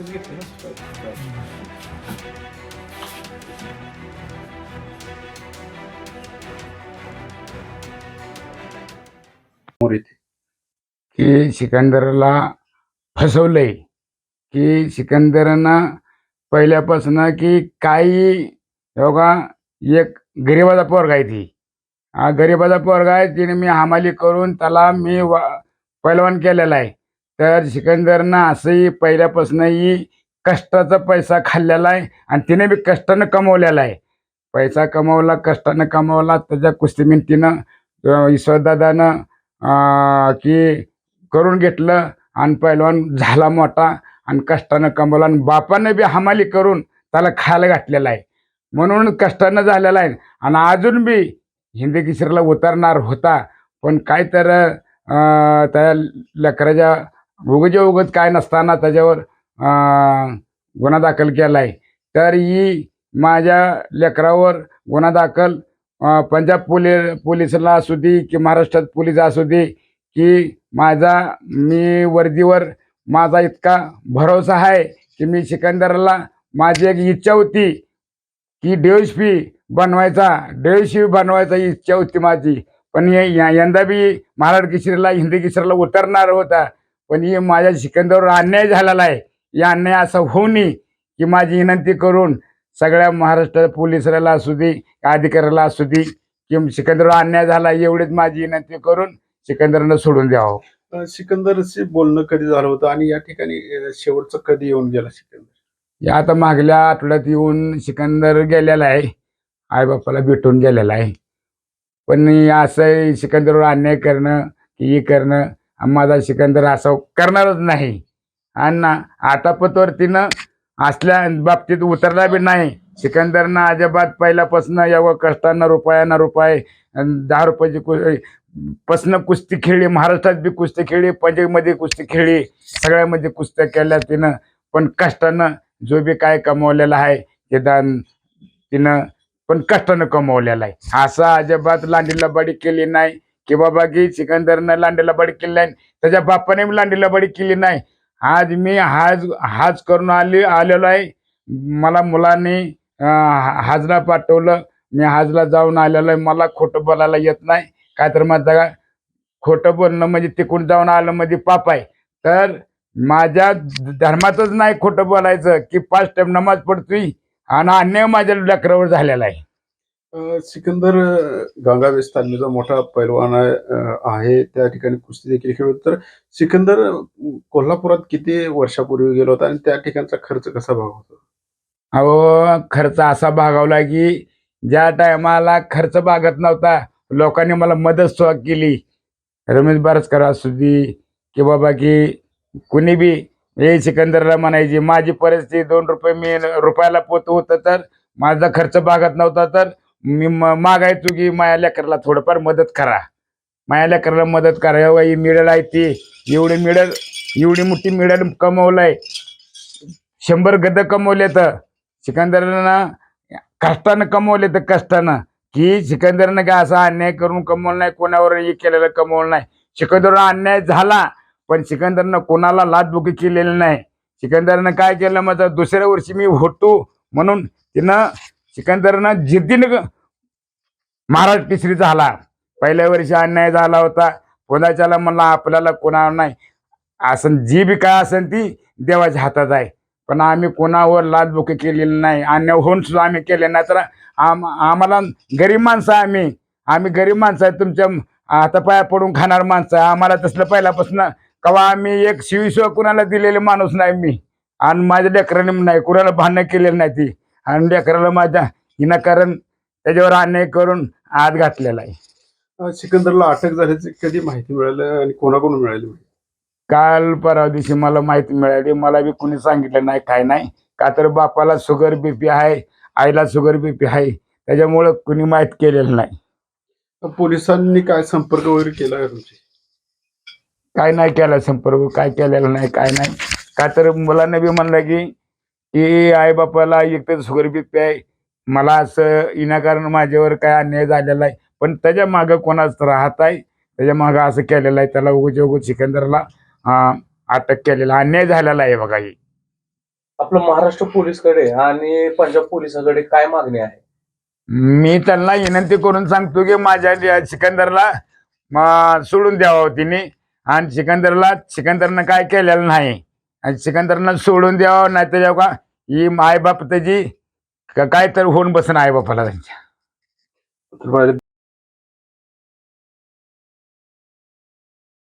इथंच घेतलं ना समोर की सिकंदरला फसवलंय की सिकंदरनं पहिल्यापासून की काही बघा एक गरिबाचा पोरगा आहे ती. हा गरिबाचा पोरगा आहे तिने मी हमाली करून त्याला मी वा पैलवान केलेला आहे. तर सिकंदरनं असंही पहिल्यापासूनही कष्टाचा पैसा खाल्लेला आहे आणि तिने बी कष्टानं कमवलेला आहे. पैसा कमवला कष्टानं कमवला त्याच्या कुस्ती मिंतीनं ईश्वरदादानं की करून घेतलं आणि पैलवान झाला मोठा आणि कष्टानं कमवला आणि बापानं बी हमाली करून त्याला खायला घातलेला आहे. म्हणून कष्टानं झालेला आहे आणि अजून बी हिंदी किशोरला उतरणार होता. पण काय तर त्या लेकराच्या उगजे उगत काय नसताना त्याच्यावर गुन्हा दाखल केला आहे तर ही माझ्या लेकरावर गुन्हा दाखल पंजाब पोलि पोलिसला असू दे की महाराष्ट्रात पोलीस असू दे की माझा मी वर्दीवर माझा इतका भरोसा आहे की मी सिकंदरला माझी एक इच्छा होती की पी बनवायचा पी बनवायचा ही इच्छा होती माझी. पण हे या- यंदा बी महाराष्ट्र केसरीला हिंदी केसरीला उतरणार होता. पण ही माझ्या सिकंदरवर अन्याय झालेला आहे. या अन्याय असा होऊ नये की माझी विनंती करून सगळ्या महाराष्ट्र पोलिसाला असू दे अधिकाऱ्याला असू दे की सिकंदरवर अन्याय झाला एवढीच माझी विनंती करून सिकंदरनं सोडून द्यावं. अं, सिकंदरशी बोलणं कधी झालं होतं आणि या ठिकाणी शेवटचं कधी येऊन गेला सिकंदर? या आता मागल्या आठवड्यात येऊन सिकंदर गेलेला आहे. आईबापाला भेटून गेलेला आहे. पण असं सिकंदरवर अन्याय करणं की हे करणं माझा सिकंदर असं करणारच नाही. आणि ना आता पतवर तिनं असल्या बाबतीत उतरला बी नाही. सिकंदरनं अजिबात पहिल्यापासून एवढं कष्टांना रुपयाना रुपये दहा रुपयाची कु पसनं कुस्ती खेळली महाराष्ट्रात बी कुस्ती खेळली पंजाबमध्ये कुस्ती खेळली सगळ्यामध्ये कुस्त्या केल्या तिनं. पण कष्टानं जो बी काय कमवलेला आहे ते दान तिनं पण कष्टानं कमवलेला आहे. असं अजिबात लांडीला बडी केली नाही. की बाबा की सिकंदरनं लांडीला बळी केली नाही त्याच्या बाप्पाने बी लांडी केली नाही. आज मी हाज हाज करून आले आलेलो आहे. मला मुलांनी हाजला पाठवलं. मी हाजला जाऊन आलेलो आहे. मला खोटं बोलायला येत नाही. काय तर माझा खोटं बोलणं म्हणजे तिकडून जाऊन आलं म्हणजे पाप आहे. तर माझ्या धर्मातच नाही खोटं बोलायचं की पाच टाइम नमाज पडतोय आणि अन्याय माझ्या लेकरावर झालेला आहे. सिकंदर अं, गंगावेस तालमीचा मोठा पैलवान आहे त्या ठिकाणी कुस्ती देखील खेळत तर सिकंदर कोल्हापुरात किती वर्षापूर्वी गेलो होता? आणि त्या ठिकाणचा खर्च कसा भाग अहो खर्च असा भागवला की ज्या टायमाला खर्च भागत नव्हता लोकांनी मला मदत सुद्धा केली. रमेश बारसकर असू दे की बाबा की कुणी बी हे सिकंदरला म्हणायची. माझी परिस्थिती दोन रुपये मी रुपयाला पोत होतं तर माझा खर्च भागत नव्हता तर मी म- मागायचो की माझ्या लेकराला थोडंफार मदत करा. माझ्या लेकराला मदत करा. एवढा ही मिळेल आहे ती. एवढी मिळेल एवढी मोठी मिळेल कमवलंय. शंभर गद कमवले तर सिकंदरनं कष्टानं कमवले तर कष्टानं. की सिकंदरनं काय असा अन्याय करून कमवलं नाही कोणावर हे केलेलं कमवलं नाही. सिकंदरवर अन्याय झाला पण सिकंदरनं कोणाला लाचबुकी केलेली नाही. सिकंदरनं काय केलं? मग दुसऱ्या वर्षी मी होतो म्हणून तिनं सिकंदरनं जिद्दीनं महाराज केसरी झाला. पहिल्या वर्षी अन्याय झाला होता. कोणाच्याला म्हणला आपल्याला कोणावर नाही. असं जी बी काय असेल ती देवाच्या हातात आहे. पण आम्ही कोणावर लाचबुकी केलेली नाही. अन्याय होऊन सुद्धा आम्ही केले नाही. तर आम आम्हाला गरीब माणसं आम्ही. आम्ही गरीब माणसं आहे. तुमच्या हातापाया पडून खाणार माणसं आहे. आम्हाला तसलं पहिल्यापासून कवा आम्ही एक शिवीशिवा कुणाला दिलेले माणूस नाही मी. आणि माझ्या लेकरांनी नाही. कुणाला भांडणं केलेलं नाही ती. आणि लेकराला माझ्या विनाकारण त्याच्यावर अन्याय करून आत घातलेला आहे. अं, सिकंदरला अटक झाल्याची कधी माहिती मिळाली आणि कोणाकडून मिळाली? काल परवा दिवशी मला माहिती मिळाली. मला बी कुणी सांगितलं नाही काय नाही. का तर बापाला शुगर बीपी आहे आईला शुगर बीपी आहे. त्याच्यामुळं कुणी माहीत केलेलं नाही. पोलिसांनी काय संपर्क वगैरे केला का तुमची? काय नाही केला संपर्क काय केलेला नाही काय नाही. का तर मुलांना बी म्हणलं की की आई बापाला एक तर शुगर बीपी आहे. मला असं विनाकारण माझ्यावर काय अन्याय झालेला आहे. पण त्याच्या मागं कोणाच राहत आहे. त्याच्या मागं असं केलेलं आहे. त्याला उगच उगच सिकंदरला अटक केलेला अन्याय झालेला आहे बघा ही. आपलं महाराष्ट्र पोलीसकडे आणि पंजाब पोलिसाकडे काय मागणी आहे? मी त्यांना विनंती करून सांगतो की माझ्या सिकंदरला सोडून द्यावं तिने. आणि सिकंदरला सिकंदरनं काय केलेलं नाही. आणि सिकंदरनं सोडून द्यावं नाही तर का ही आई बाप त्याची काय तर होऊन बसन आईबापाला त्यांच्या. तर